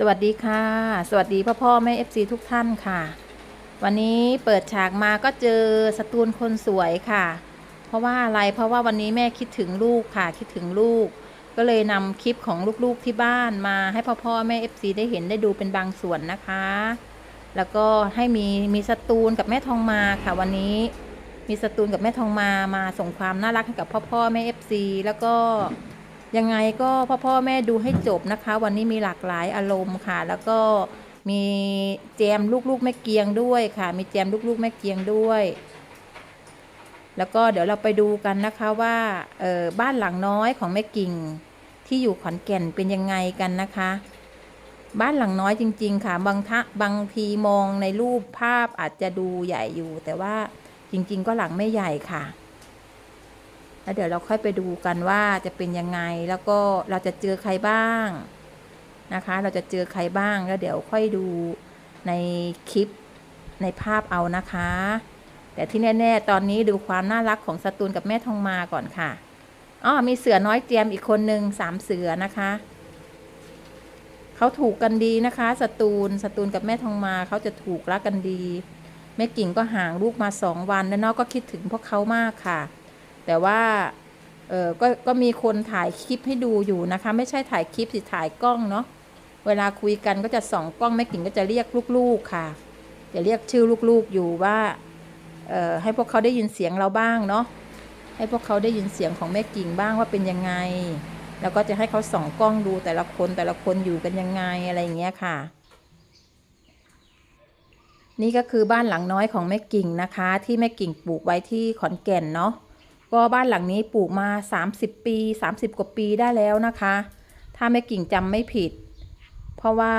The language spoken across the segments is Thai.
สวัสดีค่ะ สวัสดีพ่อพ่อแม่เอฟซีทุกท่านค่ะ วันนี้เปิดฉากมาก็เจอสตูนคนสวยค่ะ เพราะว่าอะไรเพราะว่าวันนี้แม่คิดถึงลูกค่ะคิดถึงลูก ก็เลยนำคลิปของลูกๆที่บ้านมาให้พ่อพ่อแม่เอฟซีได้เห็นได้ดูเป็นบางส่วนนะคะ แล้วก็ให้มีมีสตูนกับแม่ทองมาค่ะ วันนี้มีสตูนกับแม่ทองมามาส่งความน่ารักให้กับพ่อพ่อแม่เอฟซีแล้วก็ ยังไงก็พ่อพ่อแม่ดูให้จบนะคะ วันนี้มีหลากหลายอารมณ์ค่ะ แล้วก็มีแจมลูกๆแม่เกียงด้วยค่ะ มีแจมลูกๆแม่เกียงด้วย แล้วก็เดี๋ยวเราไปดูกันนะคะว่าเออบ้านหลังน้อยของแม่กิ่งที่อยู่ขอนแก่นเป็นยังไงกันนะคะ บ้านหลังน้อยจริง ๆ ค่ะ บางทะบางทีมองในรูปภาพอาจจะดูใหญ่อยู่ แต่ว่าจริง ๆ ก็หลังไม่ใหญ่ค่ะ แล้วเดี๋ยวเราค่อยไปดูกันว่าจะเป็นยังไง แล้วก็เราจะเจอใครบ้างนะคะ เราจะเจอใครบ้าง แล้วเดี๋ยวค่อยดูในคลิปในภาพเอานะคะ แต่ที่แน่ๆ ตอนนี้ดูความน่ารักของสตูนกับแม่ทองมาก่อนค่ะอ๋อมีเสือน้อยเจียมอีกคนหนึ่งสามเสือนะคะเขาถูกกันดีนะคะสตูนสตูนกับแม่ทองมาเขาจะถูกรักกันดี แม่กิ่งก็ห่างลูกมาสองวัน แล้วนอกก็คิดถึงพวกเขามากค่ะ แต่ว่าเออก็ก็มีคนถ่ายคลิปให้ดูอยู่นะคะ ไม่ใช่ถ่ายคลิปสิถ่ายกล้องเนาะเวลาคุยกันก็จะส่องกล้องแม่กิ่งก็จะเรียกลูกๆค่ะ จะเรียกชื่อลูกๆอยู่ว่าเอ่อให้พวกเขาได้ยินเสียงเราบ้างเนาะให้พวกเขาได้ยินเสียงของแม่กิ่งบ้างว่าเป็นยังไง แล้วก็จะให้เขาส่องกล้องดูแต่ละคนแต่ละคนอยู่กันยังไงอะไรอย่างเงี้ยค่ะ นี่ก็คือบ้านหลังน้อยของแม่กิ่งนะคะ ที่แม่กิ่งปลูกไว้ที่ขอนแก่นเนาะ ก็บ้านหลังนี้ปลูกมา 30 ปี 30 กว่าปีได้แล้วนะคะ ถ้าแม่กิ่งจำไม่ผิด เพราะว่า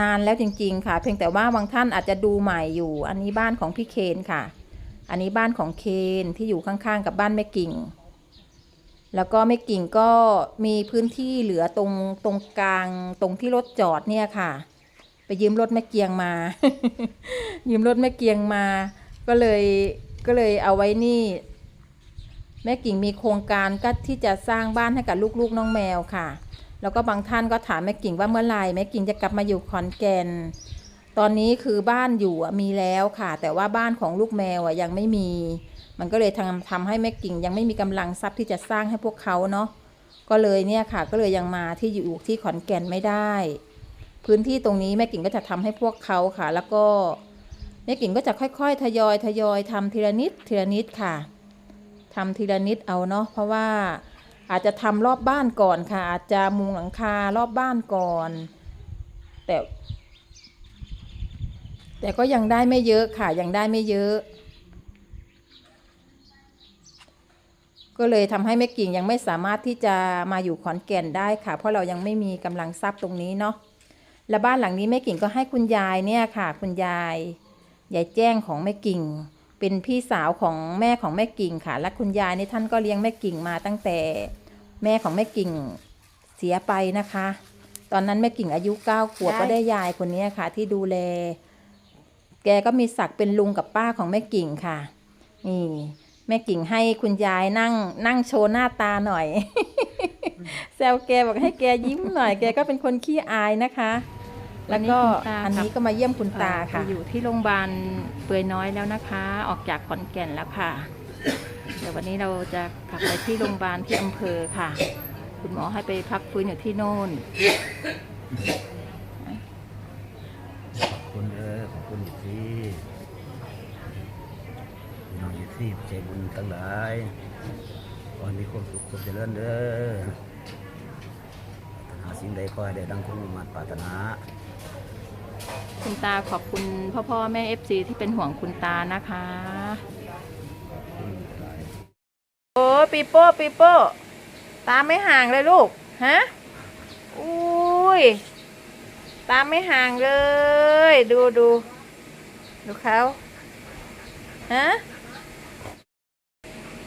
นานแล้วจริง ๆ ค่ะ เพียงแต่ว่าบางท่านอาจจะดูใหม่อยู่ อันนี้บ้านของพี่เคนค่ะ อันนี้บ้านของเคนที่อยู่ข้างๆ กับบ้านแม่กิ่ง แล้วก็แม่กิ่งก็มีพื้นที่เหลือตรงตรงกลางตรงที่รถจอดเนี่ยค่ะ ไปยืมรถแม่เกียงมา ยืมรถแม่เกียงมา ก็เลยก็เลยเอาไว้นี่ แม่กิ่งมีโครงการก็ที่จะสร้างบ้านให้กับลูกๆน้องแมวค่ะ แล้วก็บางท่านก็ถามแม่กิ่งว่าเมื่อไหร่แม่กิ่งจะกลับมาอยู่ขอนแก่น ตอนนี้คือบ้านอยู่มีแล้วค่ะ แต่ว่าบ้านของลูกแมวอะยังไม่มี มันก็เลยทำทำให้แม่กิ่งยังไม่มีกำลังทรัพย์ที่จะสร้างให้พวกเขาเนาะก็เลยเนี่ยค่ะ ก็เลยยังมาที่อยู่ที่ขอนแก่นไม่ได้ พื้นที่ตรงนี้แม่กิ่งก็จะทำให้พวกเขาค่ะ แล้วก็แม่กิ่งก็จะค่อยๆ ทยอยทยอยทำทีละนิดทีละนิดค่ะ ทำทีละนิดเอาเนาะเพราะว่าอาจจะทำรอบบ้านก่อนค่ะ อาจจะมุงหลังคารอบบ้านก่อน แต่ แต่ก็ยังได้ไม่เยอะค่ะยังได้ไม่เยอะ ก็เลยทำให้แม่กิ่งยังไม่สามารถที่จะมาอยู่ขอนแก่นได้ค่ะ เพราะเรายังไม่มีกำลังทรัพย์ตรงนี้เนาะและบ้านหลังนี้แม่กิ่งก็ให้คุณยายเนี่ยค่ะ คุณยายยายแจ้งของแม่กิ่ง เป็นพี่สาวของแม่ของแม่กิ่งค่ะ และคุณยายนี่ท่านก็เลี้ยงแม่กิ่งมาตั้งแต่แม่ของแม่กิ่งเสียไปนะคะ ตอนนั้นแม่กิ่งอายุเก้าขวบได้ก็ได้ยายคนนี้ค่ะ ที่ดูแล แกก็มีศักดิ์เป็นลุงกับป้าของแม่กิ่งค่ะ นี่แม่กิ่งให้คุณยายนั่งนั่งโชว์หน้าตาหน่อยแซวแกบอกให้แกยิ้มหน่อย แกก็เป็นคนขี้อายนะคะ แล้วก็วันนี้คุณตาอันนี้ก็มาเยี่ยมคุณตาค่ะไปอยู่ที่โรงพยาบาลเปื่อยน้อยแล้วนะคะ ออกจากขอนแก่นแล้วค่ะ เดี๋ยววันนี้เราจะกลับไปที่โรงพยาบาลที่อำเภอค่ะ คุณหมอให้ไปพักฟื้นอยู่ที่โน่นขอบคุณเออขอบคุณอีกทีพี่น้องอีกทีใจบุญทั้งหลายขอให้มีความสุขความเจริญเด้อปรารถนาสิ่งใดขอให้ได้ดังความมุ่งมั่นปรารถนา คุณตาขอบคุณพ่อพ่อแม่เอฟซีที่เป็นห่วงคุณตานะคะ โอ้ปีโป้ปีโป้ตาไม่ห่างเลยลูก ฮะ อุ้ย ตาไม่ห่างเลย ดูดูดูเขาฮะ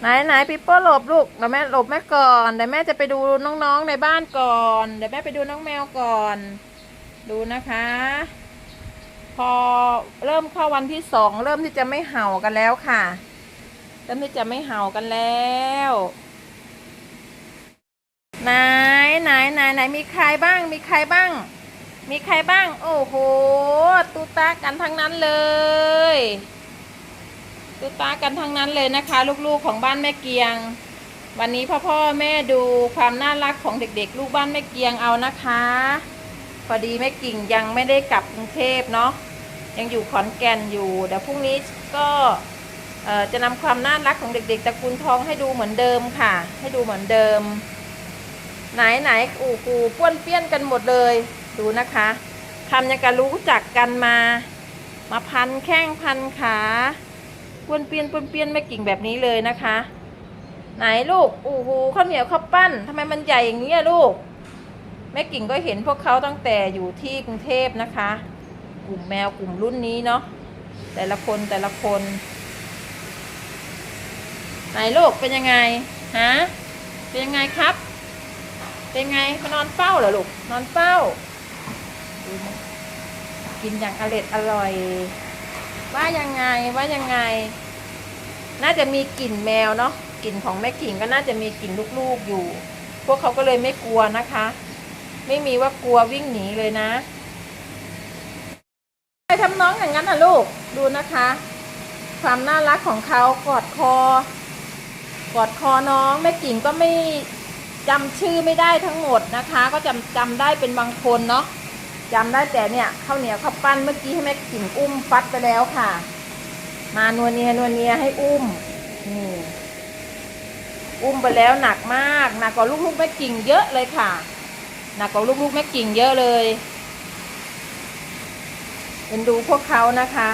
ไหนไหนปีโป้หลบลูกเดี๋ยวแม่หลบแม่ก่อนเดี๋ยวแม่จะไปดูน้องๆในบ้านก่อนเดี๋ยวแม่ไปดูน้องแมวก่อน ดูนะคะ พอเริ่มเข้าวันที่สองเริ่มที่จะไม่เห่ากันแล้วค่ะ เริ่มที่จะไม่เห่ากันแล้วไหนไหนไหนไหนมีใครบ้าง มีใครบ้าง มีใครบ้าง โอ้โหตูตากันทั้งนั้นเลยตูตากันทั้งนั้นเลยนะคะ ลูกๆของบ้านแม่เกียง วันนี้พ่อพ่อแม่ดูความน่ารักของเด็กๆ ลูกบ้านแม่เกียงเอานะคะ พอดีแม่กิ่งยังไม่ได้กลับกรุงเทพเนาะยังอยู่ขอนแก่นอยู่เดี๋ยวพรุ่งนี้ก็จะนำความน่ารักของเด็กๆตระกูลทองให้ดูเหมือนเดิมค่ะ ให้ดูเหมือนเดิม ไหนไหนอู่กูป้วนเปี้ยนกันหมดเลย ดูนะคะทำยังกะรู้จักกันมา มาพันแข้งพันขาป้วนเปี้ยนป้วนเปี้ยนไม่กิ่งแบบนี้เลยนะคะ ไหนลูกอู้หูข้าวเหนียวข้าวปั้นทำไมมันใหญ่อย่างนี้ลูก แม่กิ่งก็เห็นพวกเขาตั้งแต่อยู่ที่กรุงเทพนะคะ กลุ่มแมวกลุ่มรุ่นนี้เนาะแต่ละคนแต่ละคนไหนลูกเป็นยังไงฮะเป็นยังไงครับ เป็นไงมานอนเฝ้าเหรอลูกนอนเฝ้า กินอย่างอร่อยอร่อย ว่ายังไงว่ายังไง น่าจะมีกลิ่นแมวเนาะกลิ่นของแม่กิ่งก็น่าจะมีกลิ่นลูกๆอยู่ พวกเขาก็เลยไม่กลัวนะคะ ไม่มีว่ากลัววิ่งหนีเลยนะไปทำน้องอย่างนั้นนะลูกดูนะคะ ความน่ารักของเขากอดคอ กอดคอน้องแม่กิ่งก็ไม่จำชื่อไม่ได้ทั้งหมดนะคะ ก็จำจำได้เป็นบางคนเนาะจำได้แต่เนี่ยข้าวเหนียวข้าวปั้นเมื่อกี้ให้แม่กิ่งอุ้มฟัดไปแล้วค่ะ มานวเนียนวเนียให้อุ้มนี่อุ้มไปแล้วหนักมากหนักกว่าลูกๆแม่กิ่งเยอะเลยค่ะ หนักกว่าลูกๆแม่กิ่งเยอะเลยเป็นดูพวกเขานะคะ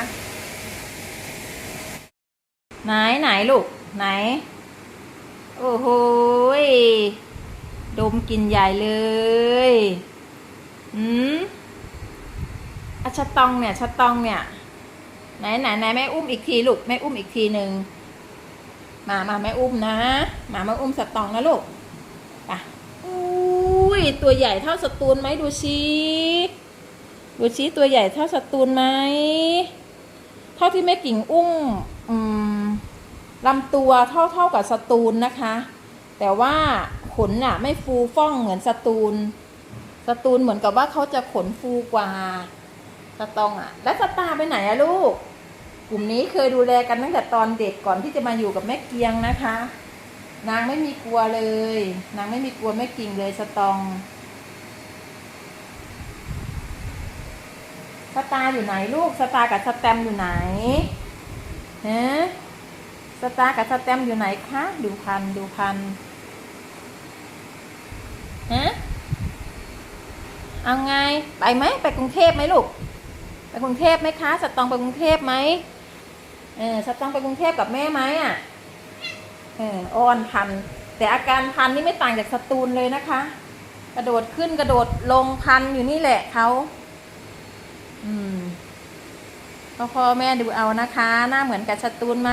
ไหนไหนลูกไหน โอ้โหดมกินใหญ่เลยอืมอชะตองเนี่ยชะตองเนี่ย ไหนไหนไหนแม่อุ้มอีกทีลูกแม่อุ้มอีกทีหนึ่งมามาแม่อุ้มนะ มามาอุ้มสตองนะลูกไป ยตัวใหญ่เท่าสตูนไหมดูชี้ดูชี้ตัวใหญ่เท่าสตูนไหมเท่าที่แม่กิ่งอุ้มอืมลำตัวเท่าเท่ากับสตูนนะคะ แต่ว่าขนน่ะ ไม่ฟูฟ่องเหมือนสตูนสตูนเหมือนกับว่าเขาจะขนฟูกว่าสตองอะแล้วสตาไปไหนอะลูก กลุ่มนี้เคยดูแลกันตั้งแต่ตอนเด็กก่อนที่จะมาอยู่กับแม่เกียงนะคะ นางไม่มีกลัวเลย นางไม่มีกลัวแม่กิ่งเลยสตอง สตาอยู่ไหนลูก สตากับสแตมอยู่ไหนฮะสตากับสแตมอยู่ไหนคะ ดูพันดูพันฮะเอาไง ไปไหม ไปกรุงเทพไหมลูก ไปกรุงเทพไหมคะ สตองไปกรุงเทพไหมเออสตองไปกรุงเทพกับแม่ไหมอะ อออ้อนพัน แต่อาการพันนี่ไม่ต่างจากสตูนเลยนะคะ กระโดดขึ้นกระโดดลงพันอยู่นี่แหละเขาอืมพ่อพ่อแม่ดูเอานะคะ หน้าเหมือนกับสตูนไหม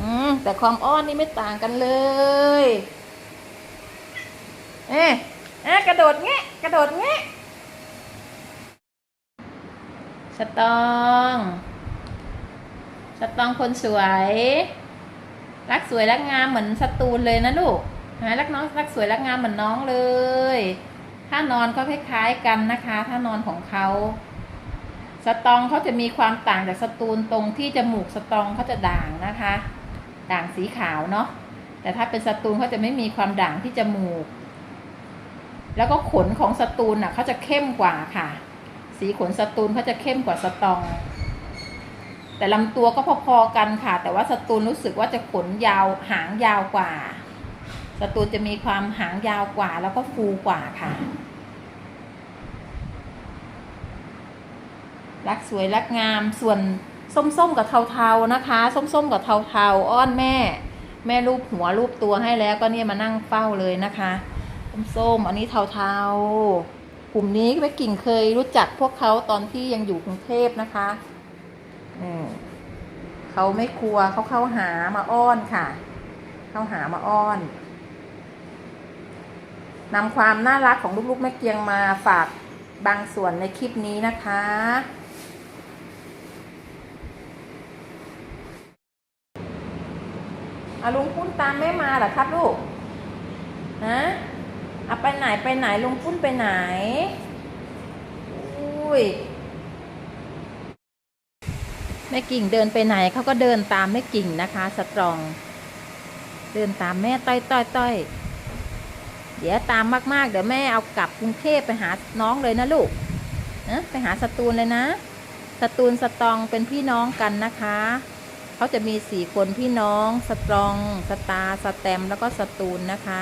อืมแต่ความอ้อนนี่ไม่ต่างกันเลย เอ๊ะเอ๊ะกระโดดแงะกระโดดแงะสตอง สตองคนสวย รักสวยรักงามเหมือนสตูนเลยนะลูกนะรักน้องรักสวยรักงามเหมือนน้องเลย ถ้านอนก็คล้ายๆกันนะคะ ถ้านอนของเขาสตองเขาจะมีความต่างจากสตูนตรงที่จมูกสตองเขาจะด่างนะคะ ด่างสีขาวเนาะแต่ถ้าเป็นสตูนเขาจะไม่มีความด่างที่จมูก แล้วก็ขนของสตูนอะเขาจะเข้มกว่าค่ะ สีขนสตูนเขาจะเข้มกว่าสตอง แต่ลำตัวก็พอๆกันค่ะ แต่ว่าสตูนรู้สึกว่าจะขนยาวหางยาวกว่า สตูนจะมีความหางยาวกว่า แล้วก็ฟูกว่าค่ะ รักสวยรักงามส่วนส้มๆกับเทาๆนะคะ ส้มๆกับเทาๆอ้อนแม่ แม่รูปหัวรูปตัวให้แล้วก็เนี่ยมานั่งเฝ้าเลยนะคะส้มๆอันนี้เทาๆ กลุ่มนี้แม่กิ่งเคยรู้จักพวกเขาตอนที่ยังอยู่กรุงเทพนะคะ เขาไม่กลัวเขาเข้าหามาอ้อนค่ะ เข้าหามาอ้อนนำความน่ารักของลูกๆแม่เกียงมาฝากบางส่วนในคลิปนี้นะคะ อาลุงปุ้นตามแม่มาเหรอครับลูก ฮะเอาไปไหนไปไหนลุงปุ้นไปไหน อุ้ย ม่กิ่งเดินไปไหนเขาก็เดินตามแม่กิ่งนะคะ สตรอง เดินตามแม่ต้อยต้อยต้อยเดี๋ยวตามมากๆ เดี๋ยวแม่เอากลับกรุงเทพไปหาน้องเลยนะลูกนะไปหาสตูลเลยนะ สตูลสตรองเป็นพี่น้องกันนะคะเขาจะมีสี่คนพี่น้อง สตรอง สตาสแตมแล้วก็สตูลนะคะ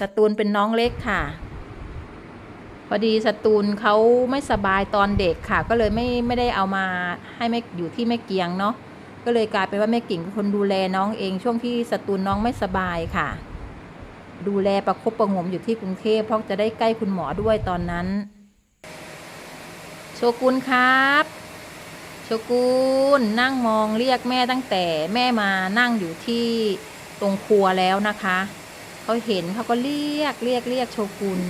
สตูลเป็นน้องเล็กค่ะ พอดีสตูลเขาไม่สบายตอนเด็กค่ะ ก็เลยไม่ไม่ได้เอามาให้แม่อยู่ที่แม่เกียงเนาะก็เลยกลายเป็นว่าแม่กิ่งเป็นคนดูแลน้องเอง ช่วงที่สตูลน้องไม่สบายค่ะ ดูแลประคบประงมอยู่ที่กรุงเทพเพราะจะได้ใกล้คุณหมอด้วยตอนนั้น โชกุนครับโชกุนนั่งมองเรียกแม่ตั้งแต่แม่มานั่งอยู่ที่ตรงครัวแล้วนะคะ เขาเห็นเขาก็เรียกเรียกเรียกโชกุน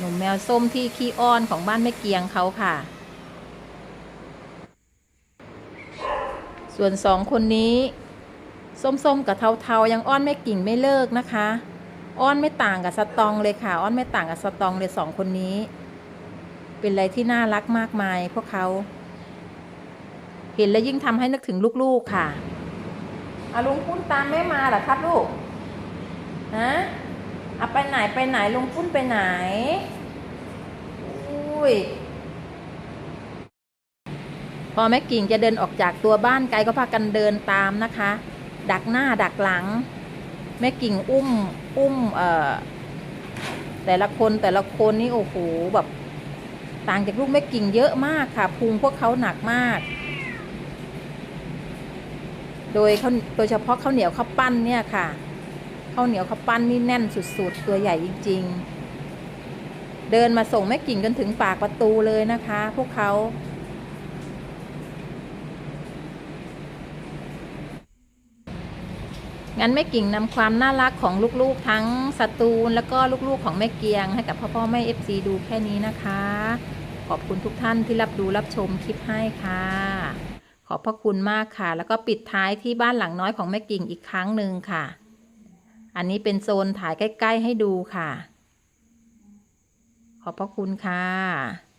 หนุ่มแมวส้มที่ขี้อ้อนของบ้านแม่เกียงเขาค่ะ ส่วนสองคนนี้ ส้มๆกับเทาๆยังอ้อนแม่กิ่งไม่เลิกนะคะ อ้อนไม่ต่างกับสตองเลยค่ะ อ้อนไม่ต่างกับสตองเลยสองคนนี้ เป็นอะไรที่น่ารักมากมายพวกเขา เห็นแล้วยิ่งทำให้นึกถึงลูกๆค่ะอาลุงปุ้นตามแม่มาเหรอครับลูก ฮะ อาไปไหนไปไหนลุงปุ้นไปไหน อุ้ย พอแม่กิ่งจะเดินออกจากตัวบ้านไกลก็พากันเดินตามนะคะ ดักหน้าดักหลัง แม่กิ่งอุ้มอุ้มเอ่อแต่ละคนแต่ละคนนี่โอ้โหแบบ ต่างจากลูกแม่กิ่งเยอะมากค่ะพุงพวกเขาหนักมาก โดยเขาโดยเฉพาะข้าวเหนียวข้าวปั้นเนี่ยค่ะ ข้าวเหนียวข้าวปั้นนี่แน่นสุดๆ ตัวใหญ่จริง ๆ เดินมาส่งแม่กิ่งจนถึงปากประตูเลยนะคะ พวกเขางั้นแม่กิ่งนำความน่ารักของลูกๆ ทั้งสตูลแล้วก็ลูกๆ ของแม่เกียงให้กับพ่อพ่อแม่เอฟซีดูแค่นี้นะคะ ขอบคุณทุกท่านที่รับดูรับชมคลิปให้ค่ะ ขอบพระคุณมากค่ะ แล้วก็ปิดท้ายที่บ้านหลังน้อยของแม่กิ่งอีกครั้งหนึ่งค่ะ อันนี้เป็นโซนถ่ายใกล้ ๆ ให้ดูค่ะ ขอบพระคุณค่ะ